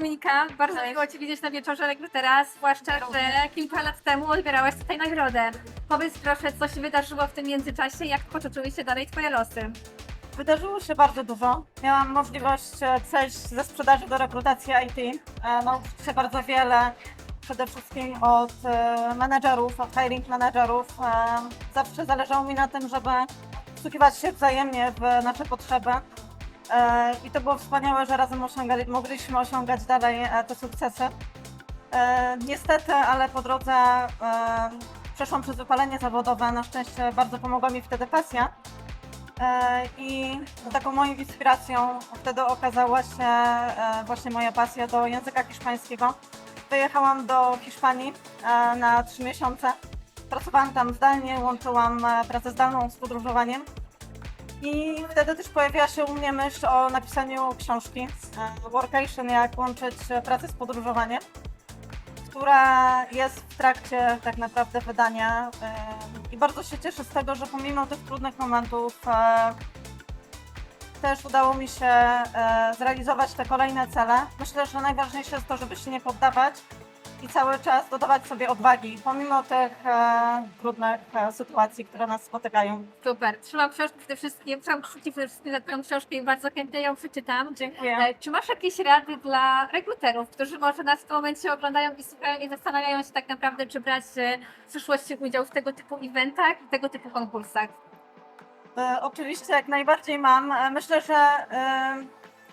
Monika, bardzo Cześć. miło Cię widzieć na wieczorze rekrutera, zwłaszcza, że kilka lat temu odbierałaś tutaj nagrodę. Powiedz proszę, co się wydarzyło w tym międzyczasie jak potoczyły się dalej Twoje losy? Wydarzyło się bardzo dużo. Miałam możliwość e, przejść ze sprzedaży do rekrutacji IT. E, Nauczyć się bardzo wiele, przede wszystkim od e, menedżerów, od hiring menedżerów. Zawsze zależało mi na tym, żeby wsłuchiwać się wzajemnie w nasze potrzeby. E, I to było wspaniałe, że razem osiągali, mogliśmy osiągać dalej e, te sukcesy. E, Niestety, ale po drodze przeszłam przez wypalenie zawodowe. Na szczęście bardzo pomogła mi wtedy pasja. I taką moją inspiracją wtedy okazała się właśnie moja pasja do języka hiszpańskiego. Wyjechałam do Hiszpanii na trzy miesiące. Pracowałam tam zdalnie, łączyłam pracę zdalną z podróżowaniem. I wtedy też pojawiła się u mnie myśl o napisaniu książki e, Workation, jak łączyć e, pracę z podróżowaniem, która jest w trakcie tak naprawdę wydania. e, I bardzo się cieszę z tego, że pomimo tych trudnych momentów też udało mi się zrealizować te kolejne cele. Myślę, że najważniejsze jest to, żeby się nie poddawać i cały czas dodawać sobie odwagi, pomimo tych e, trudnych e, sytuacji, które nas spotykają. Super, trzymam książkę przede wszystkim, trzymam kciuki przede wszystkim za Twoją książkę i bardzo chętnie ją przeczytam. Dziękuję. E, Czy masz jakieś rady dla rekruterów, którzy może nas w tym momencie oglądają i słuchają i zastanawiają się tak naprawdę, czy brać e, w przyszłości udział w tego typu eventach i tego typu konkursach? E, oczywiście jak najbardziej mam. E, Myślę, że e,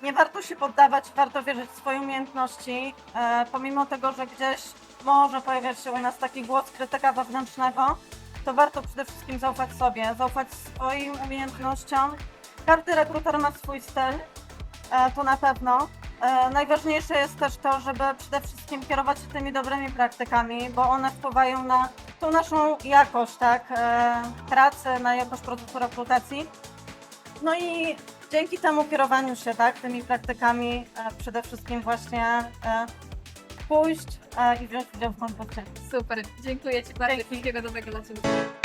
nie warto się poddawać, warto wierzyć w swoje umiejętności, e, pomimo tego, że gdzieś może pojawiać się u nas taki głos krytyka wewnętrznego, to warto przede wszystkim zaufać sobie, zaufać swoim umiejętnościom. Każdy rekruter ma swój styl, e, to na pewno. E, Najważniejsze jest też to, żeby przede wszystkim kierować się tymi dobrymi praktykami, bo one wpływają na tą naszą jakość tak, e, pracy, na jakość produktu rekrutacji. No i dzięki temu kierowaniu się tak, tymi praktykami e, przede wszystkim właśnie e, pójść e, i wziąć udział w konkursie. Super, dziękuję Ci bardzo, Dzięki. wszystkiego dobrego dla Ciebie.